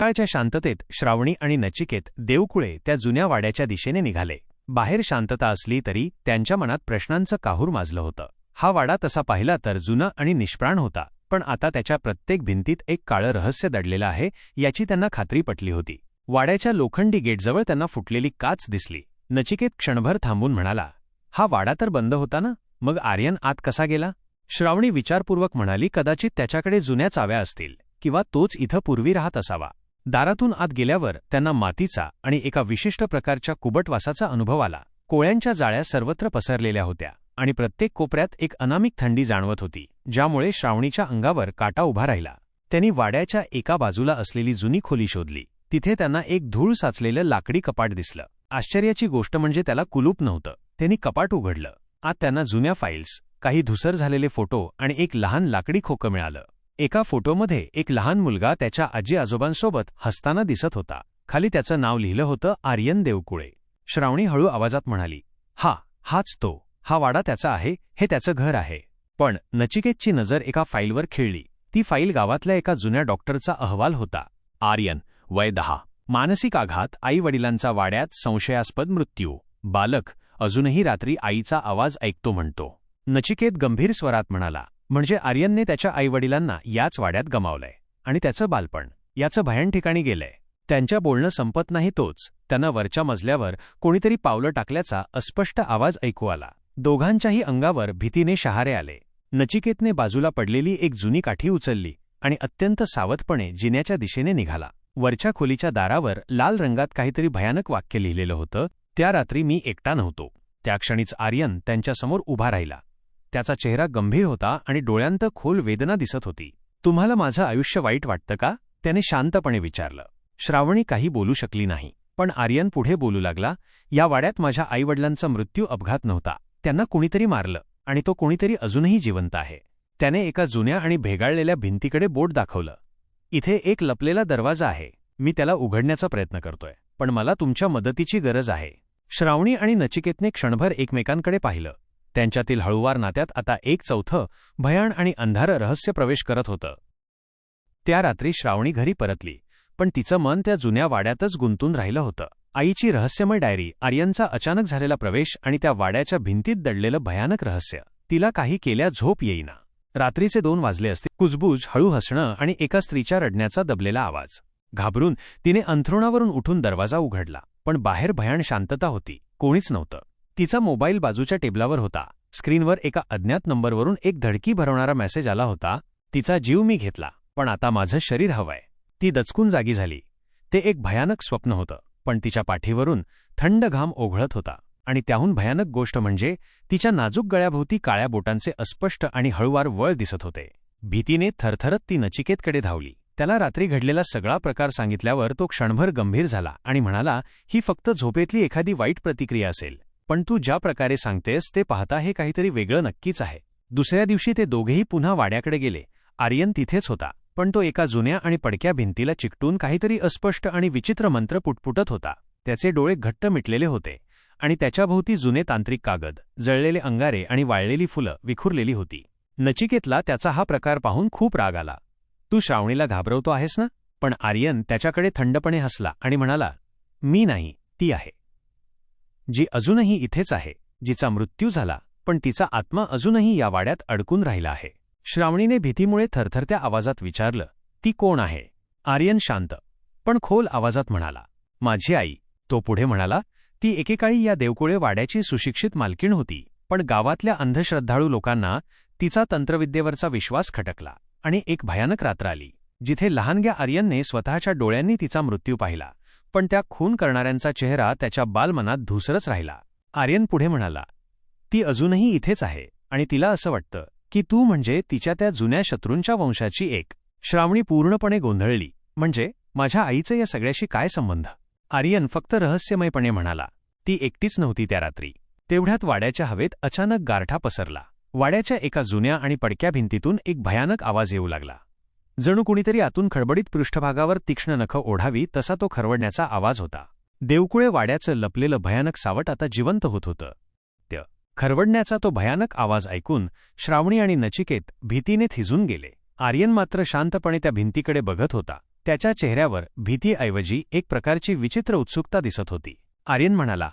सकाळच्या शांततेत श्रावणी आणि नचिकेत देवकुळे त्या जुन्या वाड्याच्या दिशेने निघाले. बाहेर शांतता असली तरी त्यांच्या मनात प्रश्नांचं काहूर माजलं होतं. हा वाडा तसा पाहिला तर जुना आणि निष्प्राण होता पण आता त्याच्या प्रत्येक भिंतीत एक काळं रहस्य दडलेलं आहे याची त्यांना खात्री पटली होती. वाड्याच्या लोखंडी गेटजवळ त्यांना फुटलेली काच दिसली. नचिकेत क्षणभर थांबून म्हणाला हा वाडा तर बंद होता ना? मग आर्यन आत कसा गेला? श्रावणी विचारपूर्वक म्हणाली कदाचित त्याच्याकडे जुन्या चाव्या असतील किंवा तोच इथं पूर्वी राहत असावा. दारातून आत गेल्यावर त्यांना मातीचा आणि एका विशिष्ट प्रकारच्या कुबटवासाचा अनुभव आला. कोळ्यांच्या जाळ्या सर्वत्र पसरलेल्या होत्या आणि प्रत्येक कोपऱ्यात एक अनामिक थंडी जाणवत होती ज्यामुळे श्रावणीच्या अंगावर काटा उभा राहिला. त्यांनी वाड्याच्या एका बाजूला असलेली जुनी खोली शोधली. तिथे त्यांना एक धूळ साचलेलं लाकडी कपाट दिसलं. आश्चर्याची गोष्ट म्हणजे त्याला कुलूप नव्हतं. त्यांनी कपाट उघडलं. आत त्यांना जुन्या फाईल्स काही धुसर झालेले फोटो आणि एक लहान लाकडी खोकं मिळालं. एका फोटोमध्ये एक लहान मुलगा त्याच्या आजी आजोबांसोबत हसताना दिसत होता. खाली त्याचं नाव लिहिलं होतं आर्यन देवकुळे. श्रावणी हळू आवाजात म्हणाली हा हाच तो. हा वाडा त्याचा आहे. हे त्याचं घर आहे. पण नचिकेतची नजर एका फाईलवर खेळली. ती फाईल गावातल्या एका जुन्या डॉक्टरचा अहवाल होता. आर्यन वय दहा. मानसिक आघात आई वडिलांचा वाड्यात संशयास्पद मृत्यू. बालक अजूनही रात्री आईचा आवाज ऐकतो म्हणतो. नचिकेत गंभीर स्वरात म्हणाला म्हणजे आर्यनने त्याच्या आईवडिलांना याच वाड्यात गमावलंय. आणि त्याचं बालपण याचं भयान ठिकाणी गेलंय. त्यांच्या बोलणं संपत नाही तोच त्यांना वरच्या मजल्यावर कोणीतरी पावलं टाकल्याचा अस्पष्ट आवाज ऐकू आला. दोघांच्याही अंगावर भीतीने शहारे आले. नचिकेतने बाजूला पडलेली एक जुनी काठी उचलली आणि अत्यंत सावधपणे जिन्याच्या दिशेने निघाला. वरच्या खोलीच्या दारावर लाल रंगात काहीतरी भयानक वाक्य लिहिलेलं होतं त्या रात्री मी एकटा नव्हतो. त्या क्षणीच आर्यन त्यांच्यासमोर उभा राहिला. त्याचा चेहरा गंभीर होता आणि डोळ्यांत खोल वेदना दिसत होती. तुम्हाला माझं आयुष्य वाईट वाटतं का? त्याने शांतपणे विचारलं. श्रावणी काही बोलू शकली नाही. पण आर्यन पुढे बोलू लागला या वाड्यात माझ्या आईवडिलांचा मृत्यू अपघात नव्हता. त्यांना कुणीतरी मारलं आणि तो कोणीतरी अजूनही जिवंत आहे. त्याने एका जुन्या आणि भेगाळलेल्या भिंतीकडे बोट दाखवलं. इथे एक लपलेला दरवाजा आहे. मी त्याला उघडण्याचा प्रयत्न करतोय. पण मला तुमच्या मदतीची गरज आहे. श्रावणी आणि नचिकेतने क्षणभर एकमेकांकडे पाहिलं. त्यांच्यातील हळुवार नात्यात आता एक चौथं भयाण आणि अंधार रहस्य प्रवेश करत होतं. त्या रात्री श्रावणी घरी परतली पण तिचं मन त्या जुन्या वाड्यातच गुंतून राहिलं होतं. आईची रहस्यमय डायरी आर्यनचा अचानक झालेला प्रवेश आणि त्या वाड्याच्या भिंतीत दडलेलं भयानक रहस्य तिला काही केल्या झोप येईना. रात्रीचे दोन वाजले असते कुजबूज हळू हसणं आणि एका स्त्रीच्या रडण्याचा दबलेला आवाज. घाबरून तिने अंथरुणावरून उठून दरवाजा उघडला पण बाहेर भयाण शांतता होती कोणीच नव्हतं. तिचा मोबाईल बाजूच्या टेबलावर होता. स्क्रीनवर एका अज्ञात नंबरवरून एक धडकी भरवणारा मेसेज आला होता तिचा जीव मी घेतला पण आता माझं शरीर हवंय. ती दचकून जागी झाली. ते एक भयानक स्वप्न होतं पण तिच्या पाठीवरून थंड घाम ओघळत होता आणि त्याहून भयानक गोष्ट म्हणजे तिच्या नाजूक गळ्याभोवती काळ्या बोटांचे अस्पष्ट आणि हळुवार वळ दिसत होते. भीतीने थरथरत ती नचिकेतकडे धावली. त्याला रात्री घडलेला सगळा प्रकार सांगितल्यावर तो क्षणभर गंभीर झाला आणि म्हणाला ही फक्त झोपेतली एखादी वाईट प्रतिक्रिया असेल. पण तू ज्या प्रकारे सांगतेस ते पाहता हे काहीतरी वेगळं नक्कीच आहे. दुसऱ्या दिवशी ते दोघेही पुन्हा वाड्याकडे गेले. आर्यन तिथेच होता पण तो एका जुन्या आणि पडक्या भिंतीला चिकटून काहीतरी अस्पष्ट आणि विचित्र मंत्र पुटपुटत होता. त्याचे डोळे घट्ट मिटलेले होते आणि त्याच्याभोवती जुने तांत्रिक कागद जळलेले अंगारे आणि वाळलेली फुलं विखुरलेली होती. नचिकेतला त्याचा हा प्रकार पाहून खूप राग आला. तू श्रावणीला घाबरवतो आहेस ना? पण आर्यन त्याच्याकडे थंडपणे हसला आणि म्हणाला मी नाही ती आहे. जी अजूनही इथेच आहे जिचा मृत्यू झाला पण तिचा आत्मा अजूनही या वाड्यात अडकून राहिला आहे. श्रावणीने भीतीमुळे थरथरत्या आवाजात विचारलं ती कोण आहे? आर्यन शांत पण खोल आवाजात म्हणाला माझी आई. तो पुढे म्हणाला ती एकेकाळी या देवकुळे वाड्याची सुशिक्षित मालकीण होती पण गावातल्या अंधश्रद्धाळू लोकांना तिचा तंत्रविद्येवरचा विश्वास खटकला आणि एक भयानक रात्र आली जिथे लहानग्या आर्यनने स्वतःच्या डोळ्यांनी तिचा मृत्यू पाहिला. पण त्या खून करणाऱ्यांचा चेहरा त्याच्या बालमनात धुसरच राहिला. आर्यन पुढे म्हणाला ती अजूनही इथेच आहे आणि तिला असं वाटतं की तू म्हणजे तिच्या त्या जुन्या शत्रूंच्या वंशाची एक श्रावणी पूर्णपणे गोंधळली. म्हणजे माझ्या आईचं या सगळ्याशी काय संबंध? आर्यन फक्त रहस्यमयपणे म्हणाला ती एकटीच नव्हती त्या रात्री. तेवढ्यात वाड्याच्या हवेत अचानक गारठा पसरला. वाड्याच्या एका जुन्या आणि पडक्या भिंतीतून एक भयानक आवाज येऊ लागला. जणू कुणीतरी आतून खडबडीत पृष्ठभागावर तीक्ष्ण नखं ओढावी तसा तो खरवडण्याचा आवाज होता. देवकुळे वाड्याचं लपलेलं भयानक सावट आता जिवंत होत होतं. त्या खरवडण्याचा तो भयानक आवाज ऐकून श्रावणी आणि नचिकेत भीतीने थिजून गेले. आर्यन मात्र शांतपणे त्या भिंतीकडे बघत होता. त्याच्या चेहऱ्यावर भीतीऐवजी एक प्रकारची विचित्र उत्सुकता दिसत होती. आर्यन म्हणाला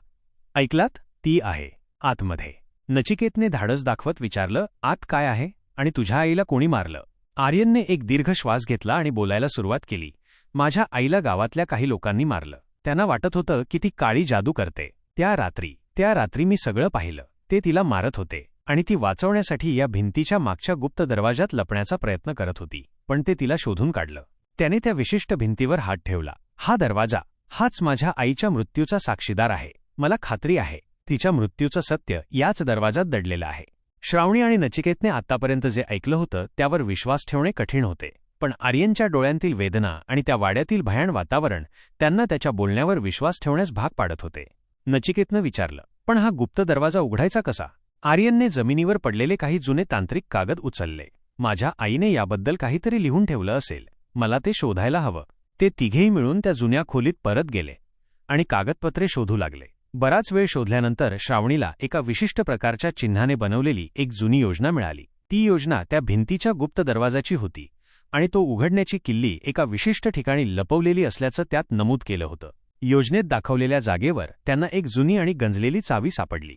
ऐकलात? ती आहे. आतमध्ये. नचिकेतने धाडस दाखवत विचारलं आत काय आहे? आणि तुझ्या आईला कोणी मारलं? आर्यनने एक दीर्घ श्वास घेतला आणि बोलायला सुरुवात केली. माझ्या आईला गावातल्या काही लोकांनी मारलं. त्यांना वाटत होतं की ती काळी जादू करते. त्या रात्री त्या रात्री मी सगळं पाहिलं. ते तिला मारत होते आणि ती वाचवण्यासाठी या भिंतीच्या मागच्या गुप्त दरवाजात लपण्याचा प्रयत्न करत होती पण ते तिला शोधून काढलं. त्याने त्या विशिष्ट भिंतीवर हात ठेवला. हा दरवाजा हाच माझ्या आईच्या मृत्यूचा साक्षीदार आहे. मला खात्री आहे. तिच्या मृत्यूचं सत्य याच दरवाजात दडलेलं आहे. श्रावणी आणि नचिकेतने आतापर्यंत जे ऐकलं होतं त्यावर विश्वास ठेवणे कठीण होते. पण आर्यनच्या डोळ्यांतील वेदना आणि त्या वाड्यातील भयाण वातावरण त्यांना त्याच्या बोलण्यावर विश्वास ठेवण्यास भाग पाडत होते. नचिकेतनं विचारलं पण हा गुप्त दरवाजा उघडायचा कसा? आर्यनने जमिनीवर पडलेले काही जुने तांत्रिक कागद उचलले. माझ्या आईने याबद्दल काहीतरी लिहून ठेवलं असेल. मला ते शोधायला हवं. ते तिघेही मिळून त्या जुन्या खोलीत परत गेले आणि कागदपत्रे शोधू लागले. बराच वेळ शोधल्यानंतर श्रावणीला एका विशिष्ट प्रकारच्या चिन्हाने बनवलेली एक जुनी योजना मिळाली. ती योजना त्या भिंतीच्या गुप्त दरवाजाची होती आणि तो उघडण्याची किल्ली एका विशिष्ट ठिकाणी लपवलेली असल्याचं त्यात नमूद केलं होतं. योजनेत दाखवलेल्या जागेवर त्यांना एक जुनी आणि गंजलेली चावी सापडली.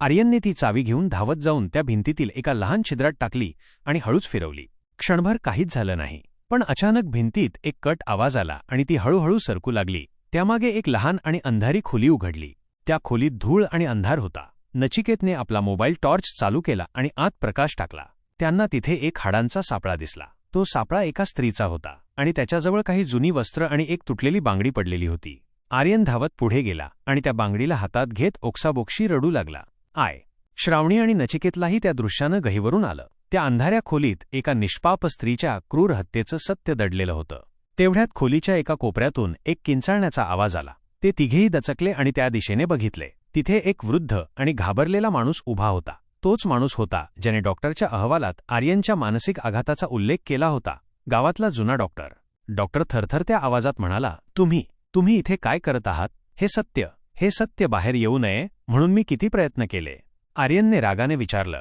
आर्यनने ती चावी घेऊन धावत जाऊन त्या भिंतीतील एका लहान छिद्रात टाकली आणि हळूच फिरवली. क्षणभर काहीच झालं नाही. पण अचानक भिंतीत एक कट आवाज आला आणि ती हळूहळू सरकू लागली. त्यामागे एक लहान आणि अंधारी खोली उघडली. त्या खोलीत धूळ आणि अंधार होता. नचिकेतने आपला मोबाईल टॉर्च चालू केला आणि आत प्रकाश टाकला. त्यांना तिथे एक हाडांचा सापळा दिसला. तो सापळा एका स्त्रीचा होता आणि त्याच्याजवळ काही जुनी वस्त्र आणि एक तुटलेली बांगडी पडलेली होती. आर्यन धावत पुढे गेला आणि त्या बांगडीला हातात घेत ओक्साबोक्षी रडू लागला. आय. श्रावणी आणि नचिकेतलाही त्या दृश्यानं गहीवरून आलं. त्या अंधाऱ्या खोलीत एका निष्पाप स्त्रीच्या क्रूर हत्येचं सत्य दडलेलं होतं. तेवढ्यात खोलीच्या एका कोपऱ्यातून एक किंचाळण्याचा आवाज आला. ते तिघेही दचकले आणि त्या दिशेने बघितले. तिथे एक वृद्ध आणि घाबरलेला माणूस उभा होता. तोच माणूस होता ज्याने डॉक्टरच्या अहवालात आर्यनच्या मानसिक आघाताचा उल्लेख केला होता. गावातला जुना डॉक्टर. डॉक्टर थरथरत्या आवाजात म्हणाला तुम्ही तुम्ही इथे काय करत आहात? हे सत्य हे सत्य बाहेर येऊ नये म्हणून मी किती प्रयत्न केले. आर्यनने रागाने विचारलं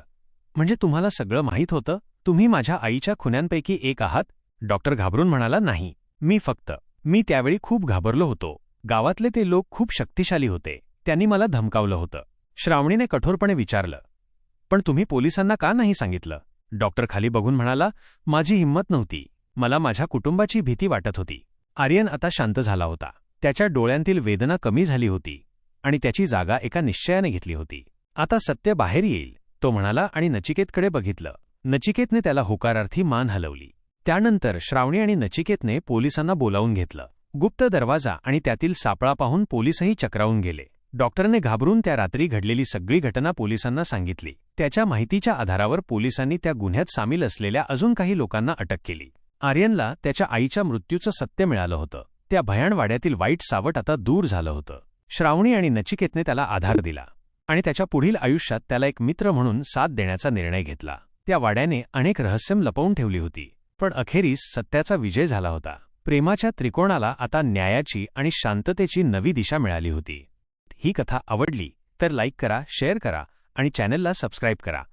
म्हणजे तुम्हाला सगळं माहीत होतं? तुम्ही माझ्या आईच्या खुन्यांपैकी एक आहात? डॉक्टर घाबरून म्हणाला नाही मी फक्त मी त्यावेळी खूप घाबरलो होतो. गावातले ते लोक खूप शक्तिशाली होते. त्यांनी मला धमकावलं होतं. श्रावणीने कठोरपणे विचारलं. पण तुम्ही पोलिसांना का नाही सांगितलं? डॉक्टर खाली बघून म्हणाला माझी हिंमत नव्हती. मला माझ्या कुटुंबाची भीती वाटत होती. आर्यन आता शांत झाला होता. त्याच्या डोळ्यांतील वेदना कमी झाली होती आणि त्याची जागा एका निश्चयाने घेतली होती. आता सत्य बाहेर येईल तो म्हणाला आणि नचिकेतकडे बघितलं. नचिकेतने त्याला होकारार्थी मान हलवली. त्यानंतर श्रावणी आणि नचिकेतने पोलिसांना बोलावून घेतलं. गुप्त दरवाजा आणि त्यातील सापळा पाहून पोलीसही चक्रावून गेले. डॉक्टरने घाबरून त्या रात्री घडलेली सगळी घटना पोलिसांना सांगितली. त्याच्या माहितीच्या आधारावर पोलिसांनी त्या गुन्ह्यात सामील असलेल्या अजून काही लोकांना अटक केली. आर्यनला त्याच्या आईच्या मृत्यूचं सत्य मिळालं होतं. त्या भयाणवाड्यातील वाईट सावट आता दूर झालं होतं. श्रावणी आणि नचिकेतने त्याला आधार दिला. आणि त्याच्या पुढील आयुष्यात त्याला एक मित्र म्हणून साथ देण्याचा निर्णय घेतला. त्या वाड्याने अनेक रहस्यम लपवून ठेवली होती. पण अखेरीस सत्याचा विजय झाला होता. प्रेमाच्या त्रिकोणाला आता न्यायाची आणि शांततेची नवी दिशा मिळाली होती. ही कथा आवडली तर लाईक करा शेअर करा आणि चॅनलला सबस्क्राईब करा.